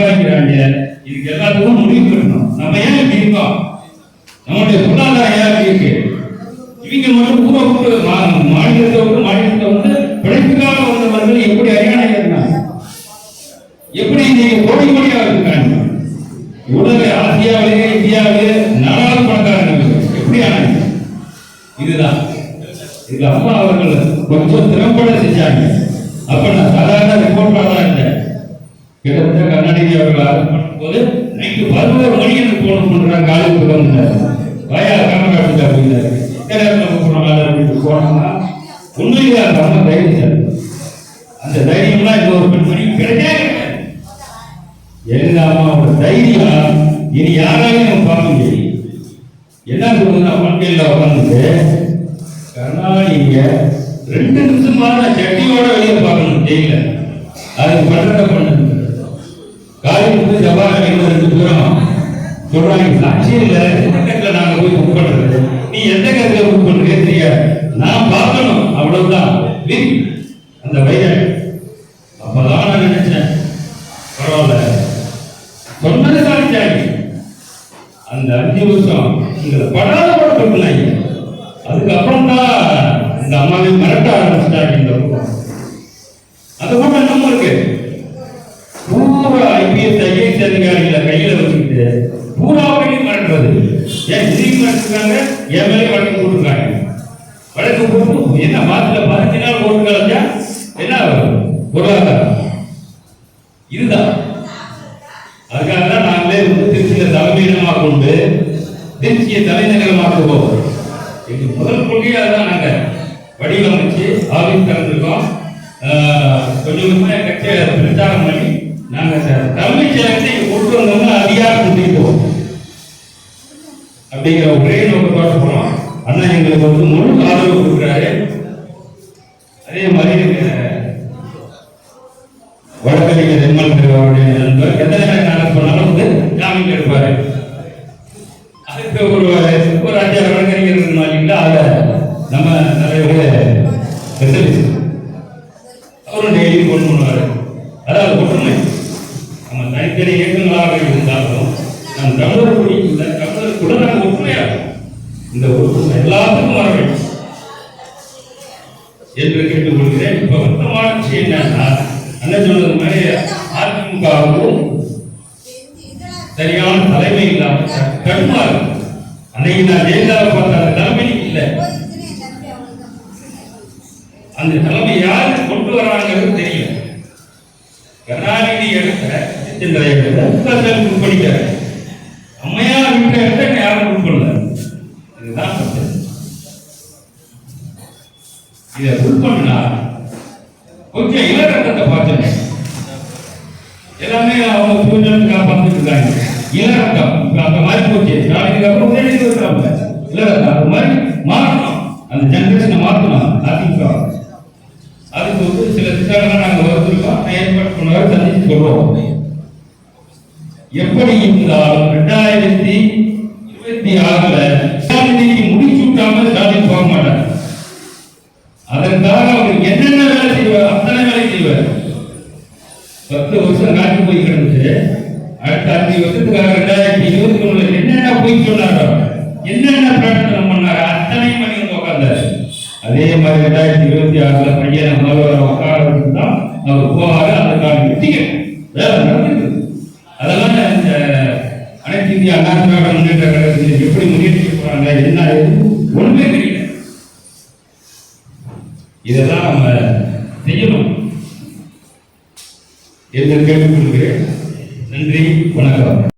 சம்பாதிக்கிறாங்க. இதுக்கு எல்லாத்துக்கும் முடிவு பண்ணணும். நம்ம ஏன் இப்படி இருக்கோம்? நம்மளுடைய பொருளாதாரம் ஏன் இருக்கு? இவங்க மட்டும் கூட மாநிலத்தை விட்டு மாநிலத்தை வந்து பிழைப்புக்காக வந்தவர்கள் எப்படி ஹரியானா இருந்தாங்க எப்படி நீங்க கோடி கோடியாக இருக்காங்க? உலக ஆசியாவிலேயே இந்தியாவிலே நாலாவது பணக்காரங்க எப்படி ஆனாங்க? இதுதான். இது அம்மா அவர்கள் கொஞ்சம் திறம்பட செஞ்சாங்க. அப்ப நான் சாதாரண ரிப்போர்ட்டா தான் இருந்தேன். கிட்டத்தட்ட அவர்கள் ஆரம்பம் பண்ணும்போது நைட்டு பதினோரு மணி எனக்கு போன் பண்றாங்க காலேஜுக்கு வந்தார். வாயா கர்நாடகா அப்படின்னாரு. நம்ம போனாங்க போனோம்னா உண்மையிலே அந்த அந்த தைரியம்லாம் இந்த ஒரு பெண்மணி கிடைக்காது. எங்க அம்மாவோட தைரியம் இனி யாராலையும் நம்ம பார்க்க முடியாது. என்ன சொல்லுதுன்னா வாழ்க்கையில் உட்காந்துட்டு கருணாநிதிய ரெண்டு நிமிஷமான நான் சட்டியோட வெளியே பார்க்கணும் ஜெயில. அது பண்ணுறத பண்ணு. காலையில் ஜபால ரெண்டு பேரும் சொல்றாங்க சாட்சி இல்ல எந்த கட்டில நாங்க போய் புக் பண்றது. நீ எந்த கட்டில புக் பண்றே தெரியாது நான் பார்க்கணும். அவ்வளவுதான். அந்த பையன் அப்பதான் நான் நினைச்சேன். பரவாயில்ல. சொன்னது சாதிச்சாங்க அந்த அஞ்சு வருஷம் இந்த படாத படுத்தினாங்க அதுக்கப்புறம் தான் இந்த அம்மாவை மிரட்ட ஆரம்பிச்சிட்டாங்க இந்த பக்கம் அந்த பக்கம் நம்ம இருக்கு. ஐஏஎஸ் அதிகாரிகளை கையில வச்சுக்கிட்டு பூராவையும் மிரட்டுறது ஏன் என் மேலே வழக்கு போட்டுருக்காங்க. வழக்கு போட்டு என்ன பதினஞ்சு நாள் ஓட்டு என்ன பொருளாதாரம். இதுதான். அதுக்காக தான் நாங்களே வந்து திருச்சியை தலைமையிடமாக கொண்டு திருச்சியை தலைநகரமாக்குவோம் எங்க முதல் கொள்கையே நாங்க வடிவமைச்சு ஆபீஸ் திறந்திருக்கோம் கொஞ்சம் கொஞ்சமா கட்சியை பிரச்சாரம் பண்ணி நாங்க இந்த தலைமைச் செயலகத்தை கொண்டு வந்தோம்னா அதிகாரம் கொடுத்துக்கிட்டோம். அப்படிங்கிற ஒரே நோக்கத்தோட போனோம். அண்ணா எங்களுக்கு வந்து முழு ஆதரவு கொடுக்குறாரு. அதே மாதிரி அஹ், வழக்கறிஞர் நிர்மல் அவருடைய நண்பர் எந்த நேரம் போனாலும் வந்து ஜாமீன் எடுப்பாரு அதுக்கு ஒரு ஒரு அஞ்சாறு வழக்கறிஞர் இருந்தாங்க அதை நம்ம நிறைய பேர் நம்ம இயக்கங்களாக இருந்தாலும் நம் தமிழர் குடி இந்த தமிழருக்குள்ள நாங்கள் ஒற்றுமையாகும் இந்த ஒற்றுமை எல்லாத்துக்கும் வர வேண்டும். என்று கேட்டுக் கொள்கிறேன் இப்ப வருத்தமான விஷயம் என்னன்னா அண்ணன் சொன்னது மாதிரி அதிமுகவும் சரியான தலைமை இல்லாமல் கடுமாறு அன்னைக்கு நான் ஜெயலலிதா பார்த்த அந்த தலைமை இல்லை. அந்த தலைமை யாரு கொண்டு வராங்கிறது தெரியும். கருணாநிதி எடுத்த சந்திரா அம்மையார் வீட்டை யாரும் உட்கொள்ள இதுதான் பிரச்சனை இதை உட்கொண்டா கொஞ்சம் இளரத்தத்தை பார்த்துங்க. எல்லாமே அவங்க பூஜனுக்கு இருக்காங்க. இளரத்தம் அந்த மாதிரி போச்சு. நாளைக்கு அப்புறம் உதயநிதி இருக்காங்க இளரத்தம் மாதிரி மாறணும். அந்த ஜென்ரேஷனை மாற்றணும். அதிமுக அதுக்கு வந்து சில திட்டங்கள்லாம் நாங்கள் வகுத்துருக்கோம். ஏற்பாடு பண்ணுவார் சந்திச்சு சொல்லுவோம் எப்படி இருந்தாலும் ரெண்டாயிரத்தி இருபத்தி ஆறுல விசாரணைக்கு முடிச்சு விட்டாம சாதிக்கு போக மாட்டார். அதற்காக அவர் என்னென்ன வேலை செய்வார் அத்தனை வேலை செய்வார். பத்து வருஷம் காட்டு போய் கிடந்துச்சு. அடுத்த அஞ்சு வருஷத்துக்காக ரெண்டாயிரத்தி இருபத்தி ஒண்ணுல என்னென்ன போய் சொன்னாரோ என்னென்ன பிரகடனம் பண்ணாரோ அத்தனையும் பண்ணி உட்கார்ந்தாரு அதே மாதிரி ரெண்டாயிரத்தி இருபத்தி ஆறுல பையனை முதல்வர் உட்கார தான் அவர் போவாரு அதற்கான வெற்றிகள் வேலை நடந்துருக்கு அனைத்து இந்திய அண்ணா திராவிட முன்னேற்ற கழகத்தில் எப்படி முன்னேற்றி போறாங்க என்ன ஒன்றுமே தெரியல. இதெல்லாம் நம்ம செய்யணும். என்று கேட்டுக்கொள்கிறேன். நன்றி வணக்கம்.